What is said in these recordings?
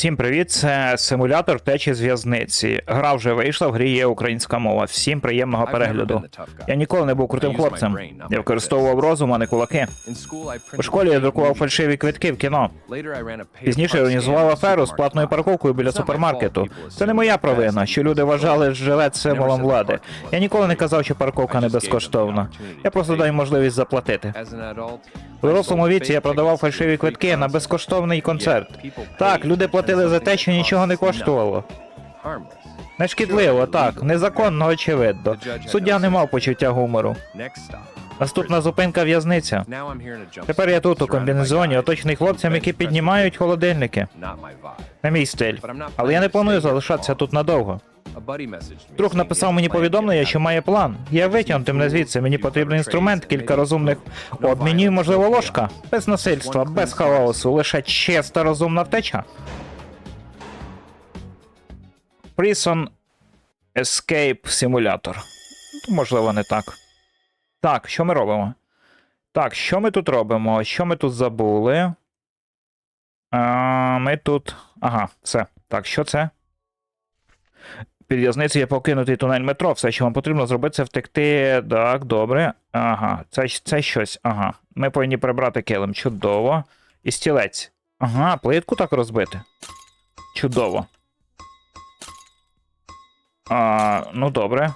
Всім привіт, це симулятор втечі з в'язниці. Гра вже вийшла, в грі є українська мова. Всім приємного перегляду. Я ніколи не був крутим хлопцем. Я використовував розум, а не кулаки. У школі я друкував фальшиві квитки в кіно. Пізніше я організував аферу з платною парковкою біля супермаркету. Це не моя провина, що люди вважали жилет символом влади. Я ніколи не казав, що парковка не безкоштовна. Я просто даю можливість заплатити. У дорослому віці я продавав фальшиві квитки на безкоштовний концерт. Так, люди платили за те, що нічого не коштувало. Нешкідливо, так, незаконно, очевидно. Суддя не мав почуття гумору. Наступна зупинка в'язниця. Тепер я тут у комбінезоні, оточений хлопцям, які піднімають холодильники. Не мій стиль. Але я не планую залишатися тут надовго. Друг написав мені повідомлення, що має план. Я витягнути мене звідси. Мені потрібен інструмент, кілька розумних обмінів, можливо, ложка. Без насильства, без хаосу, лише чиста розумна втеча. Prison Escape Simulator. Можливо, не так. Так, що ми робимо? Так, що ми тут робимо? Що ми тут забули? А, ми тут. Ага, все. Так, що це? Під є покинутий тунель метро. Все, що вам потрібно зробити, це втекти. Так, добре. Ага, це, це щось. Ага. Ми повинні прибрати килим. Чудово. І стілець. Ага, плитку так розбити. Чудово. А, ну добре.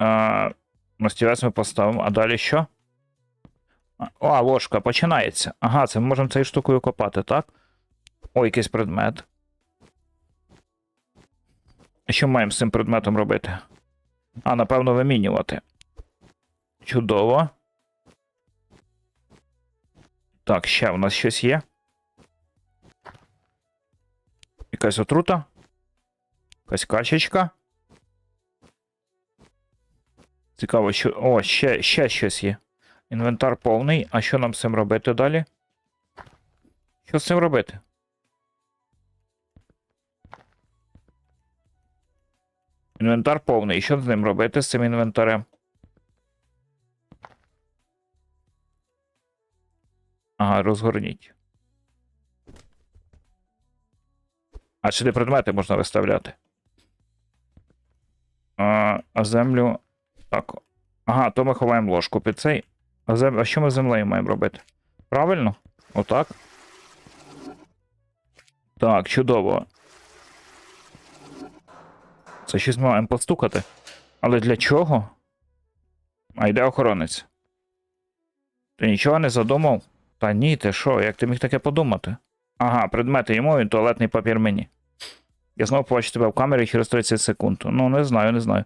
А, ну, стілець ми поставимо. А далі що? А, ложка, починається. Ага, це ми можемо цією штукою копати, так? О, якийсь предмет. Що маємо з цим предметом робити? А, напевно, вимінювати. Чудово. Так, ще в нас щось є. Якась отрута. Якась качечка. Цікаво, що. О, ще, ще щось є. Інвентар повний. А що нам з цим робити далі? Що з цим робити? Інвентар повний. Що з ним робити з цим інвентарем? Ага, розгорніть. А сюди предмети можна виставляти. А, а землю. Так. Ага, то ми ховаємо ложку під цей. А, зем... а що ми з землею маємо робити? Правильно? Отак. Так, чудово. Це щось маємо постукати. Але для чого? А йде охоронець. Ти нічого не задумав? Та ні, ти що, як ти міг таке подумати? Ага, предмети йому і туалетний папір мені. Я знову побачу тебе в камері через 30 секунд. Ну, не знаю, не знаю.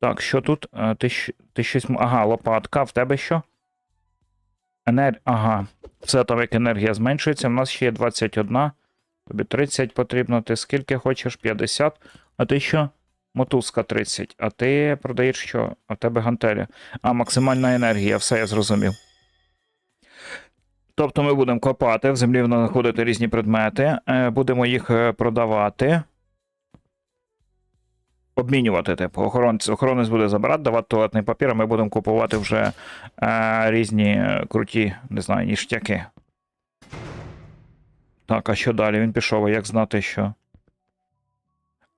Так, що тут? А, ти, ти щось. Ага, лопатка, в тебе що? Енер... Ага. Все там як енергія зменшується. У нас ще є 21. Тобі 30 потрібно. Ти скільки хочеш? 50. А ти що? Мотузка 30. А ти продаєш що? А в тебе гантеля. А, максимальна енергія, все я зрозумів. Тобто ми будемо копати, в землі знаходити різні предмети, е, будемо їх е, продавати. Обмінювати, типу, охоронець, охоронець буде забирати, давати туалетний папір, а ми будемо купувати вже е, різні е, круті, не знаю, ніштяки. Так, а що далі? Він пішов, а як знати, що.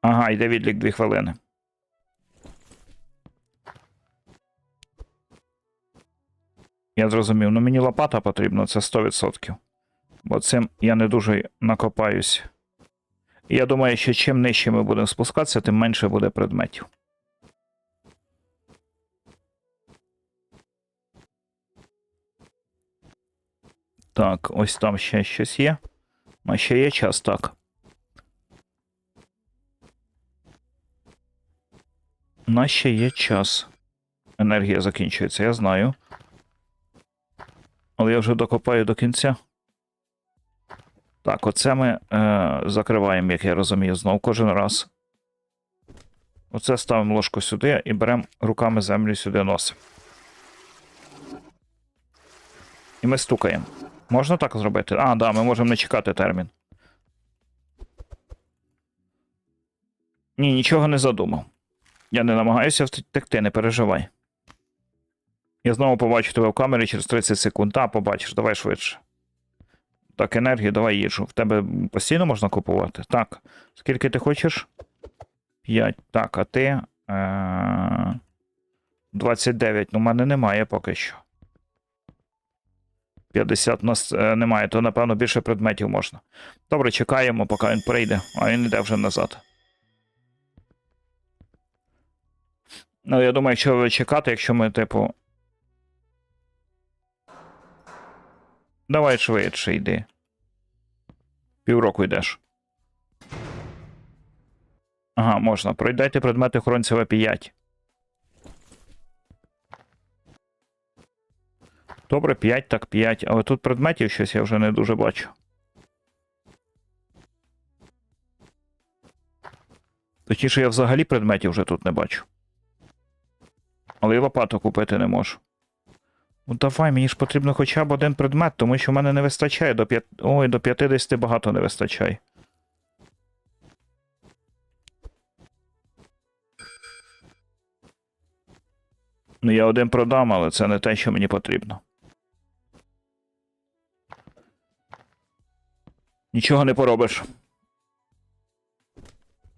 Ага, йде відлік 2 хвилини. Я зрозумів. Ну мені лопата потрібна, це 100%. Бо цим я не дуже накопаюсь. Я думаю, що чим нижче ми будемо спускатися, тим менше буде предметів. Так, ось там ще щось є. А ще є час, так. У нас ще є час. Енергія закінчується, я знаю. Але я вже докопаю до кінця. Так, оце ми е, закриваємо, як я розумію, знову кожен раз. Оце ставимо ложку сюди і беремо руками землю сюди носимо. І ми стукаємо. Можна так зробити? А, да, ми можемо не чекати термін. Ні, нічого не задумав. Я не намагаюся втекти, не переживай. Я знову побачу тебе в камері через 30 секунд. А, побачиш, давай швидше. Так, енергію, давай їжу. В тебе постійно можна купувати? Так. Скільки ти хочеш? 5. Так, а ти. Е... 29. Ну, в мене немає поки що. 50 у нас е, немає, то напевно більше предметів можна. Добре, чекаємо, поки він прийде, а він йде вже назад. Ну, я думаю, якщо чекати, якщо ми, типу. Давай швидше йди. Півроку йдеш. Ага, можна. Пройдайте предмети охоронця 5. Добре, 5, так 5. Але тут предметів щось я вже не дуже бачу. Точніше, я взагалі предметів вже тут не бачу. Але і лопату купити не можу. Ну давай, мені ж потрібно хоча б один предмет, тому що в мене не вистачає до 5. Ой, до 50 багато не вистачає. Ну, я один продам, але це не те, що мені потрібно. Нічого не поробиш.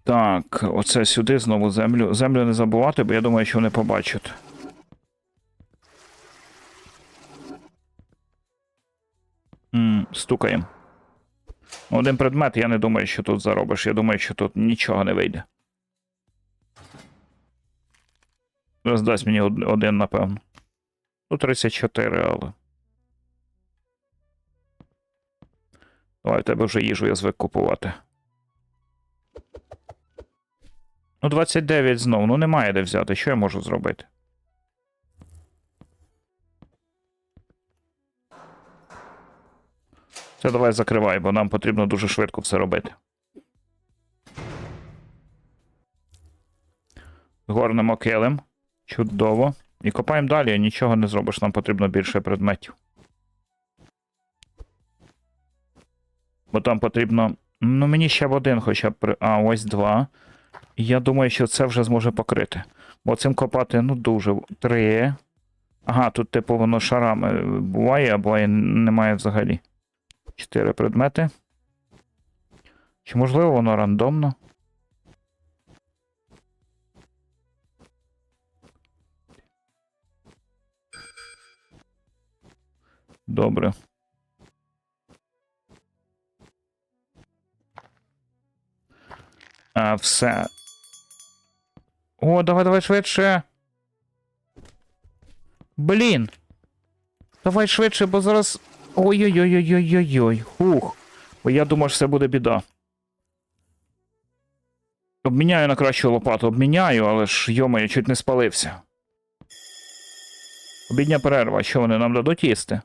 Так, оце сюди знову землю. Землю не забувати, бо я думаю, що вони побачать. Стукаємо. Один предмет, я не думаю, що тут заробиш. Я думаю, що тут нічого не вийде. Роздасть мені один, напевно. Ну, 34, але. Давай, в тебе вже їжу я звик купувати. Ну, 29 знов. Ну, немає де взяти. Що я можу зробити? Це давай закривай, бо нам потрібно дуже швидко все робити. Горнемо килим. Чудово. І копаємо далі, нічого не зробиш, нам потрібно більше предметів. Бо там потрібно. Ну, мені ще б один хоча б. А, ось два. Я думаю, що це вже зможе покрити. Бо цим копати, ну, дуже. Три. Ага, тут, типу, воно шарами буває, а буває немає взагалі. Чотири предмети. Чи можливо воно рандомно? Добре. А, все. О, давай, давай швидше. Блін. Давай швидше, бо зараз. Ой-ой-ой-ой-ой-ой. Хух. Бо я думав, що це буде біда. Обміняю на кращу лопату, обміняю, але ж йома, я чуть не спалився. Обідня перерва, що вони нам дадуть їсти?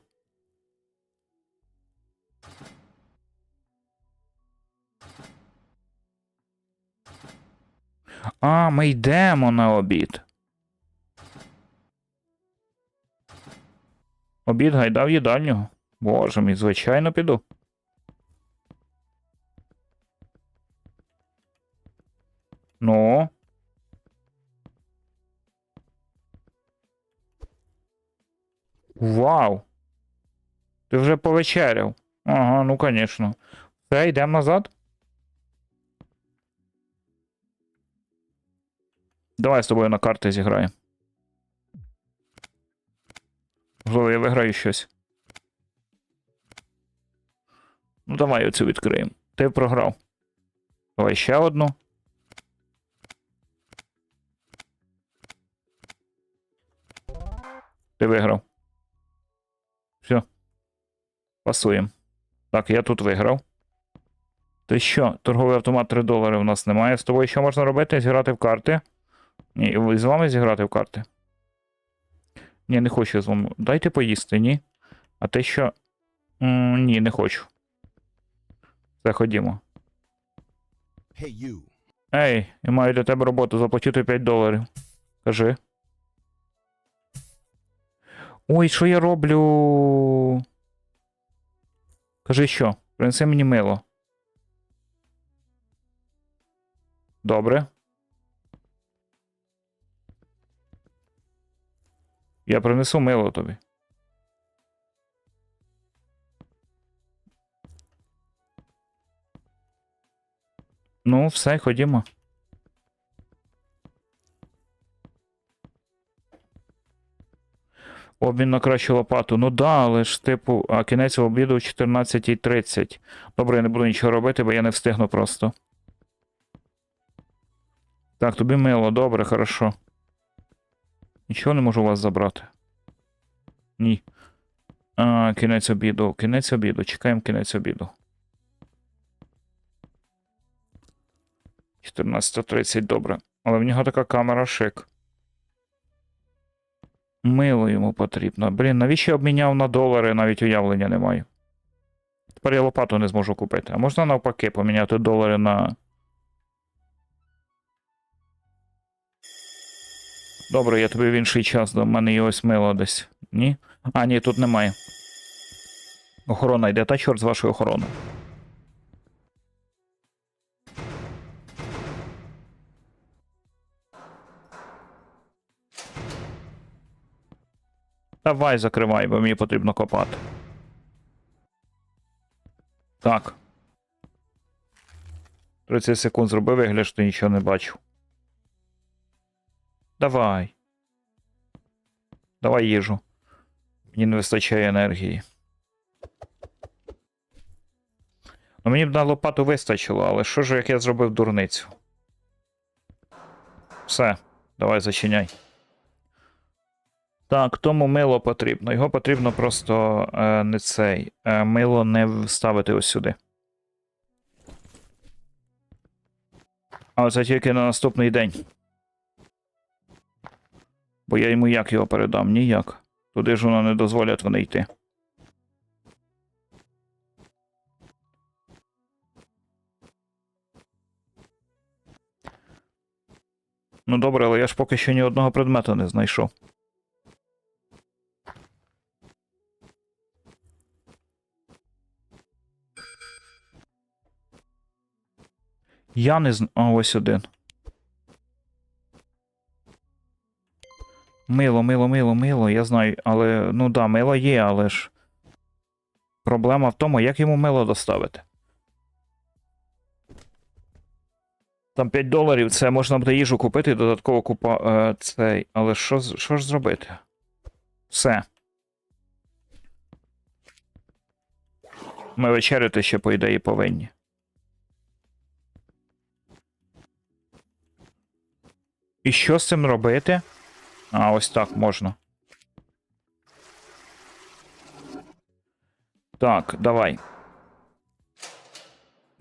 А, ми йдемо на обід. Обід гайда в їдальню. Боже мій, звичайно, піду. Ну. Вау. Ти вже повечеряв. Ага, ну звісно. Все, йдемо назад. Давай з тобою на карти зіграємо. Можливо, я виграю щось. Ну, давай оцю відкриємо. Ти програв. Давай ще одну. Ти виграв. Все. Пасуємо. Так, я тут виграв. Ти що? Торговий автомат 3 долари у нас немає. З тобою що можна робити? Зіграти в карти. Ні, з вами зіграти в карти? Ні, не хочу з вами. Дайте поїсти, ні. А ти що? М, ні, не хочу. Все, ходімо. Hey, you. Ей, я маю для тебе роботу, заплатити 5 доларів. Кажи. Ой, що я роблю? Кажи що? Принеси мені мило. Добре. Я принесу мило тобі. Ну, все, ходімо. Обмін на кращу лопату. Ну да, але ж типу, а кінець обіду о 14.30. Добре, я не буду нічого робити, бо я не встигну просто. Так, тобі мило, добре, хорошо. Нічого не можу у вас забрати. Ні. А, кінець обіду. Кінець обіду. Чекаємо кінець обіду. 14.30, добре. Але в нього така камера шик. Мило йому потрібно. Блін, навіщо я обміняв на долари, навіть уявлення не маю. Тепер я лопату не зможу купити. А можна навпаки поміняти долари на. Добре, я тобі в інший час. У мене є ось мило десь. Ні? А, ні, тут немає. Охорона йде, та чорт з вашою охороною. Давай закривай, бо мені потрібно копати. Так. 30 секунд зроби вигляд, що нічого не бачу. Давай. Давай їжу. Мені не вистачає енергії. Ну мені б на лопату вистачило, але що ж як я зробив дурницю? Все, давай зачиняй. Так, тому мило потрібно. Його потрібно просто е, не цей. Е, мило не вставити ось сюди. Але це тільки на наступний день. Бо я йому як його передам? Ніяк. Туди ж воно не дозволять вони йти. Ну добре, але я ж поки що ні одного предмету не знайшов. Я не знаю. А, ось один. Мило, мило, мило, мило, я знаю, але. Ну да, мило є, але ж. Проблема в тому, як йому мило доставити. Там 5 доларів, це можна буде їжу купити додатково купа е, цей. Але що, що ж зробити? Все. Ми вечеряти ще, по ідеї, повинні. І що з цим робити? А, ось так можна. Так, давай.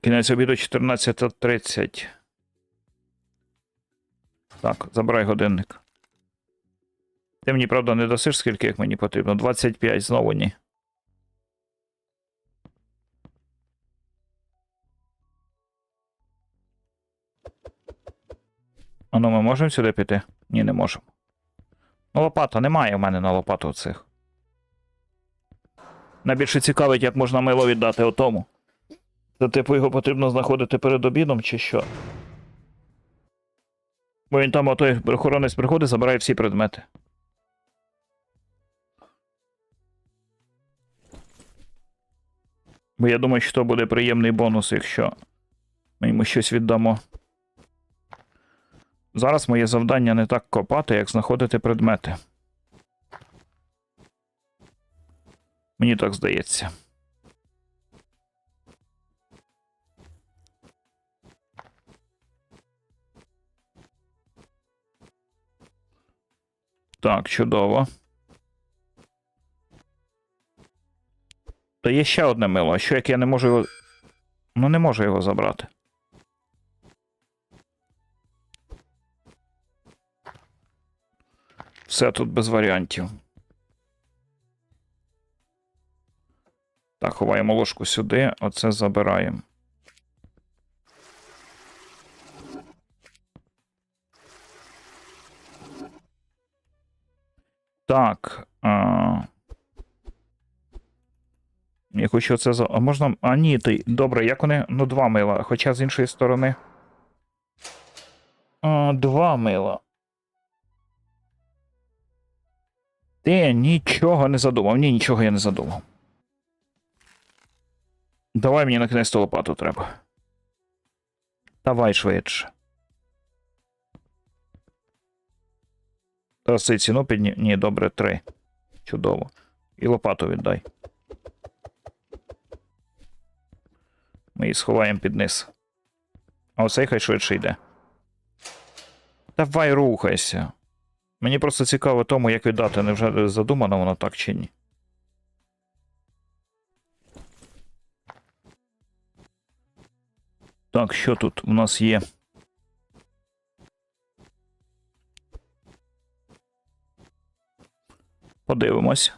Кінець обіду 14.30. Так, забирай годинник. Ти мені, правда, не дасиш, скільки як мені потрібно? 25 знову ні. А ну ми можемо сюди піти? Ні, не можемо. Ну, лопата немає в мене на лопату цих. Найбільше цікавить, як можна мило віддати отому. Це, типу, його потрібно знаходити перед обідом, чи що? Бо він там отой охоронець приходить, забирає всі предмети. Бо я думаю, що то буде приємний бонус, якщо ми йому щось віддамо. Зараз моє завдання не так копати, як знаходити предмети. Мені так здається. Так, чудово. Та є ще одне мило, а що як я не можу його. Ну, не можу його забрати. Все тут без варіантів. Так, ховаємо ложку сюди, оце забираємо. Так. А... Я хочу це за. А можна. А ні, ти. Добре, як вони. Ну, два мила. Хоча з іншої сторони. А, два мила. Ти нічого не задумав. Ні, нічого я не задумав. Давай мені на кінець лопату треба. Давай швидше. Зараз цей ціну підні... Ні, добре, три. Чудово. І лопату віддай. Ми її сховаємо під низ. А оцей хай швидше йде. Давай рухайся. Мені просто цікаво тому, як віддати, невже задумано воно так чи ні. Так, що тут у нас є? Подивимось.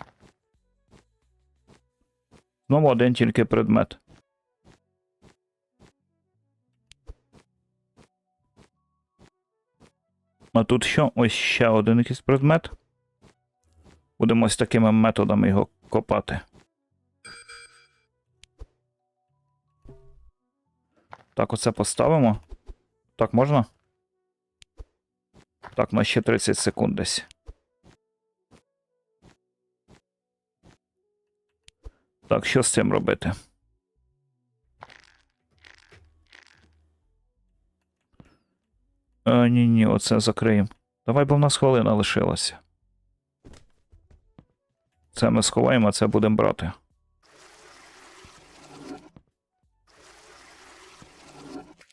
Знову один тільки предмет. А тут що? Ось ще один якийсь предмет. Будемо ось такими методами його копати. Так, оце поставимо. Так, можна? Так, на ще 30 секунд десь. Так, що з цим робити? Ні, ні, оце закриємо. Давай, бо в нас хвилина лишилася. Це ми сховаємо, а це будемо брати.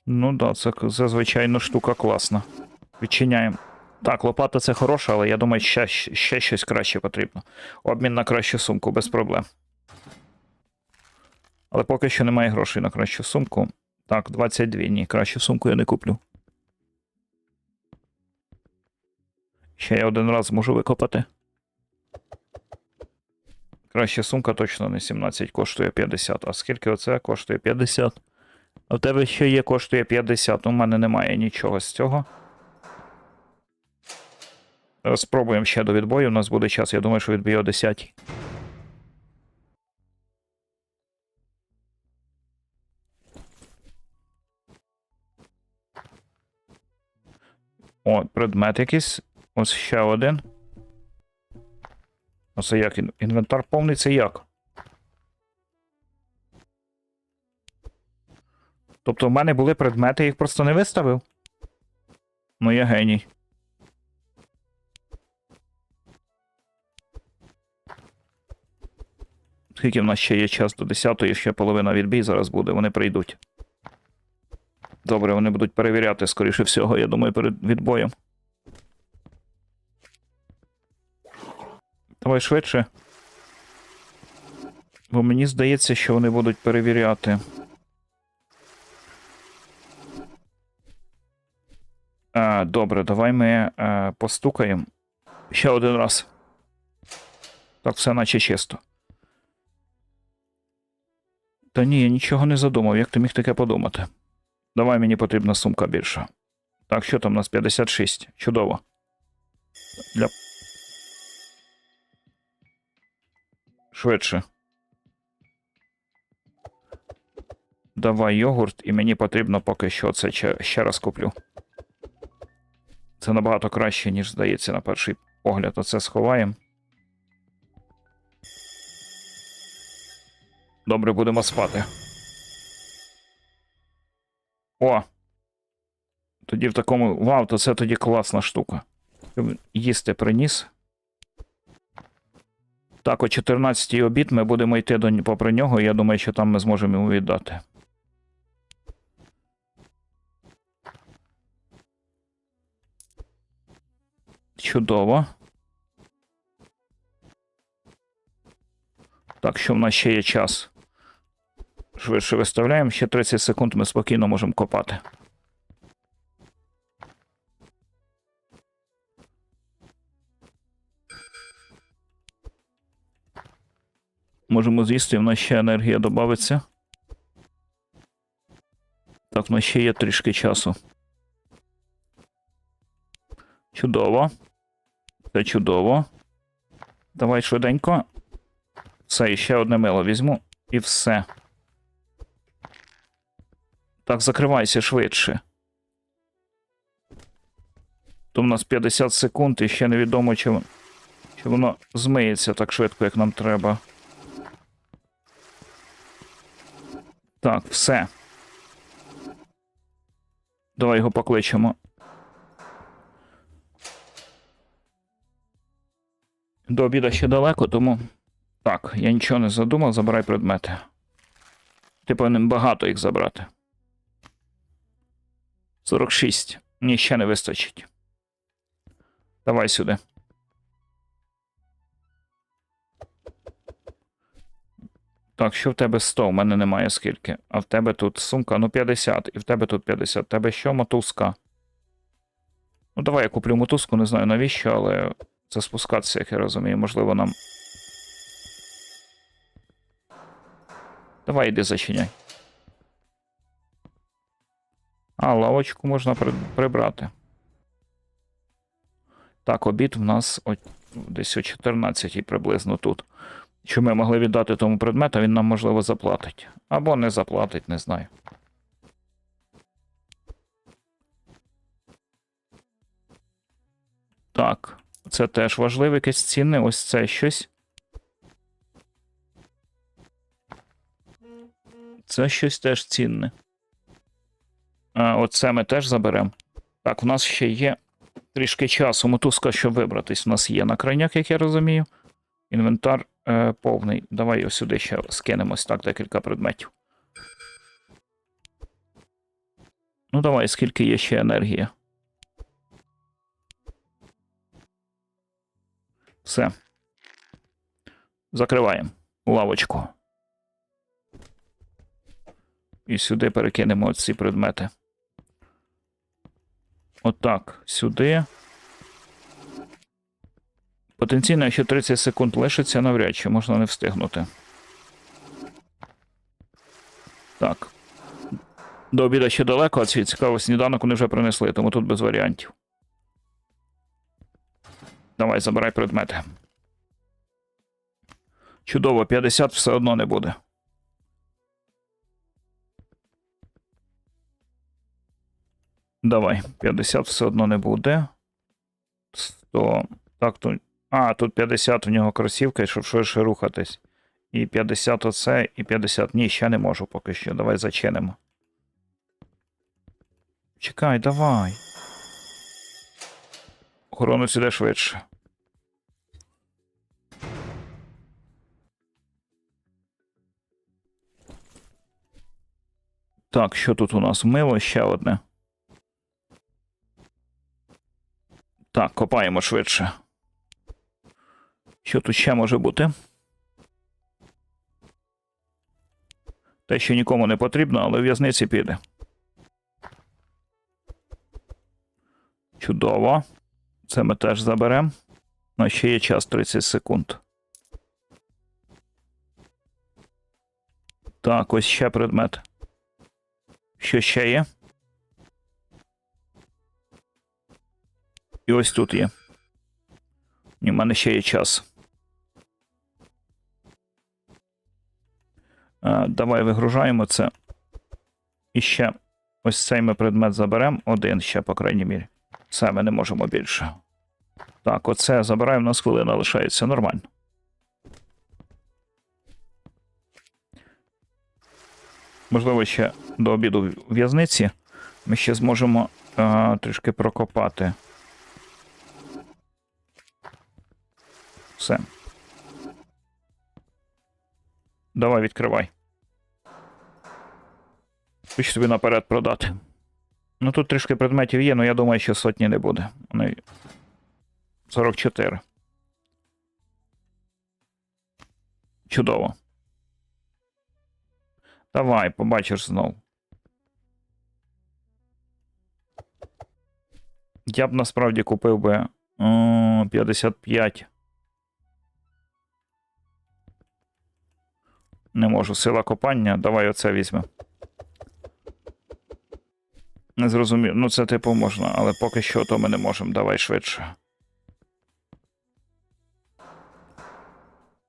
Ну да, це, звичайно штука класна. Відчиняємо. Так, лопата це хороша, але я думаю, ще, ще щось краще потрібно. Обмін на кращу сумку, без проблем. Але поки що немає грошей на кращу сумку. Так, 22. Ні, кращу сумку я не куплю. Ще я один раз можу викопати. Краща сумка точно не 17, коштує 50. А скільки оце коштує 50? А в тебе ще є, коштує 50. У мене немає нічого з цього. Спробуємо ще до відбою. У нас буде час. Я думаю, що відбій о 10. О, предмет якийсь. Ось ще один. Оце як? Інвентар повний це як? Тобто в мене були предмети, їх просто не виставив. Ну, я геній. Скільки в нас ще є час до 10-ї, ще половина відбій зараз буде, вони прийдуть. Добре, вони будуть перевіряти, скоріше всього, я думаю, перед відбоєм. Давай швидше. Бо мені здається, що вони будуть перевіряти. А, добре, давай ми а, постукаємо. Ще один раз. Так, все наче чисто. Та ні, я нічого не задумав. Як ти міг таке подумати? Давай мені потрібна сумка більша. Так, що там у нас 56? Чудово. Для... Швидше. Давай йогурт, і мені потрібно поки що це ще, раз куплю. Це набагато краще, ніж здається на перший погляд. Оце сховаємо. Добре, будемо спати. О! Тоді в такому. Вау, то це тоді класна штука. Їсти приніс. Так, о 14-й обід ми будемо йти до попри нього, і я думаю, що там ми зможемо йому віддати. Чудово. Так, що в нас ще є час. Швидше виставляємо. Ще 30 секунд ми спокійно можемо копати. Можемо з'їсти, в нас ще енергія додається. Так, в нас ще є трішки часу. Чудово. Це чудово. Давай швиденько. Все, ще одне мило візьму. І все. Так, закривайся швидше. То в нас 50 секунд і ще невідомо, чи, чи воно змиється так швидко, як нам треба. Так, все. Давай його покличемо. До обіда ще далеко, тому. Так, я нічого не задумав, забирай предмети. Ти повинен багато їх забрати. 46. Ні, ще не вистачить. Давай сюди. Так, що в тебе 100? У мене немає скільки. А в тебе тут сумка, ну 50, і в тебе тут 50. В тебе що мотузка? Ну, давай я куплю мотузку, не знаю навіщо, але це спускатися, як я розумію, можливо, нам. Давай іди зачиняй. А, лавочку можна при- прибрати. Так, обід в нас о, десь о 14 приблизно тут. Що ми могли віддати тому предмету, він нам, можливо, заплатить. Або не заплатить, не знаю. Так, це теж важливе якесь цінне. Ось це щось. Це щось теж цінне. А, оце ми теж заберемо. Так, у нас ще є трішки часу. Мотузка, щоб вибратись. У нас є на крайняк, як я розумію. Інвентар е, повний. Давай ось сюди ще скинемось так, декілька предметів. Ну, давай, скільки є ще енергії. Все. Закриваємо лавочку. І сюди перекинемо ці предмети. Отак, сюди. Потенційно, якщо 30 секунд лишиться, навряд чи можна не встигнути. Так. До обіда ще далеко, а ці цікаво сніданок вони вже принесли, тому тут без варіантів. Давай, забирай предмети. Чудово, 50 все одно не буде. Давай, 50 все одно не буде. 100. Так, тут. А, тут 50 в нього кросівка, щоб швидше рухатись. І 50 оце, і 50. Ні, ще не можу поки що. Давай зачинимо. Чекай, давай. Охорону сюди швидше. Так, що тут у нас? Мило ще одне. Так, копаємо швидше. Що тут ще може бути? Те, що нікому не потрібно, але в в'язниці піде. Чудово. Це ми теж заберемо. Ну, ще є час 30 секунд. Так, ось ще предмет. Що ще є? І ось тут є. В мене ще є час. Давай вигружаємо це. І ще ось цей ми предмет заберемо. Один ще, по крайній мірі. Все, ми не можемо більше. Так, оце забираємо, у нас хвилина лишається нормально. Можливо, ще до обіду в в'язниці ми ще зможемо а, трішки прокопати. Все. Давай відкривай. Хочу тобі наперед продати. Ну тут трішки предметів є, але я думаю, що сотні не буде. Вони 44. Чудово. Давай, побачиш знов. Я б насправді купив би о, 55. Не можу. Сила копання. Давай оце візьмемо. Не зрозумів. Ну, це типу можна, але поки що то ми не можемо. Давай швидше.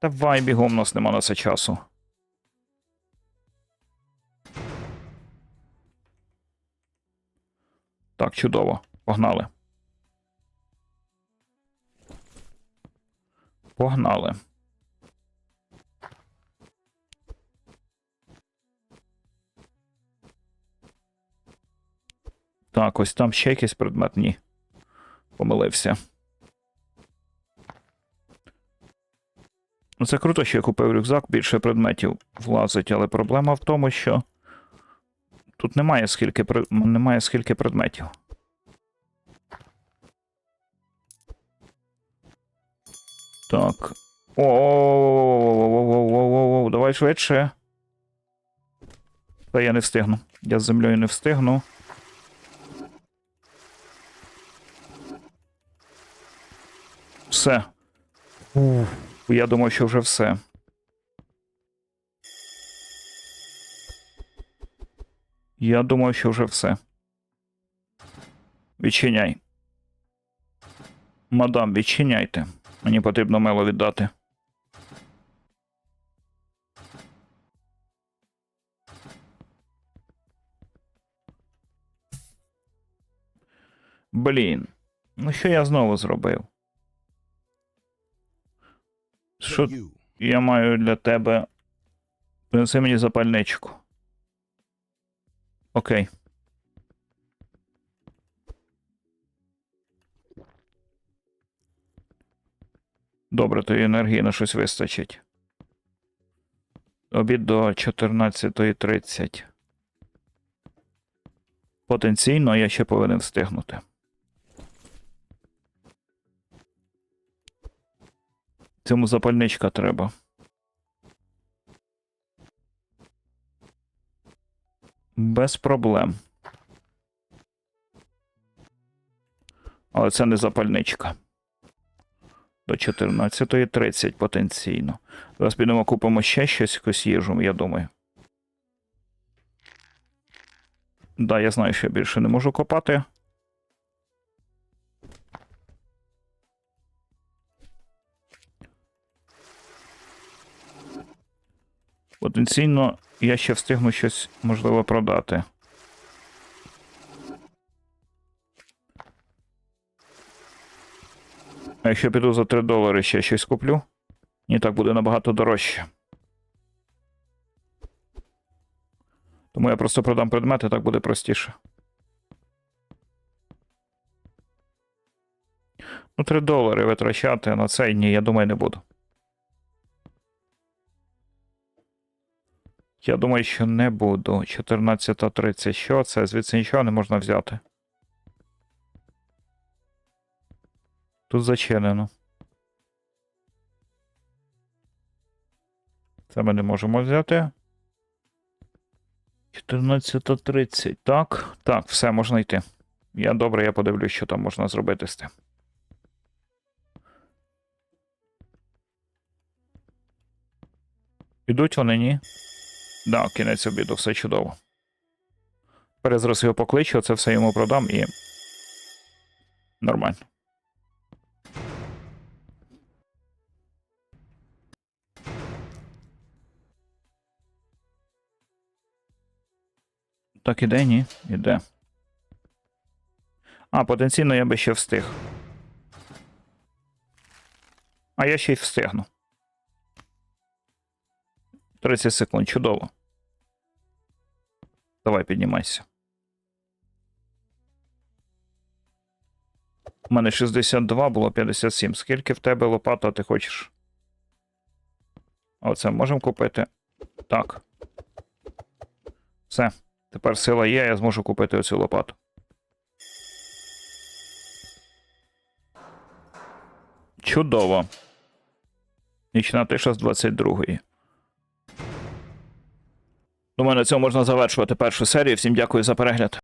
Давай бігом, у нас нема на це часу. Так, чудово. Погнали. Погнали. Так, ось там ще якийсь предмет. Ні. Помилився. Ну, це круто, що я купив рюкзак, більше предметів влазить, але проблема в тому, що тут немає скільки, немає скільки предметів. Так. О, давай швидше. Та я не встигну. Я з землею не встигну. Все. Уф, я думав, що вже все. Я думав, що вже все. Відчиняй. Мадам, відчиняйте. Мені потрібно мило віддати. Блін. Ну що я знову зробив? Що я маю для тебе. Принеси мені запальничку. Окей. Добре, то енергії на щось вистачить. Обід до 14.30. Потенційно я ще повинен встигнути. Цьому запальничка треба. Без проблем. Але це не запальничка. До 14.30 потенційно. Зараз підемо купимо ще щось якусь їжу, я думаю. Да, я знаю, що я більше не можу копати. Потенційно я ще встигну щось можливо продати. А якщо піду за 3 долари ще щось куплю, ні, так буде набагато дорожче. Тому я просто продам предмети, так буде простіше. Ну, 3 долари витрачати на це ні, я думаю, не буду. Я думаю, що не буду. 14.30. Що це? Звідси нічого не можна взяти. Тут зачинено. Це ми не можемо взяти. 14.30. Так. Так, все, можна йти. Я добре, я подивлюсь, що там можна зробити з тим. Ідуть вони, ні? Да, кінець обіду, все чудово. Зараз його покличу, це все йому продам і. Нормально. Так, іде, ні? Іде. А, потенційно я би ще встиг. А я ще й встигну. 30 секунд, чудово. Давай, піднімайся. У мене 62, було 57. Скільки в тебе лопата ти хочеш? Оце можемо купити. Так. Все. Тепер сила є, я зможу купити оцю лопату. Чудово. Нічна тиша з 22-ї. Думаю, на цьому можна завершувати першу серію. Всім дякую за перегляд.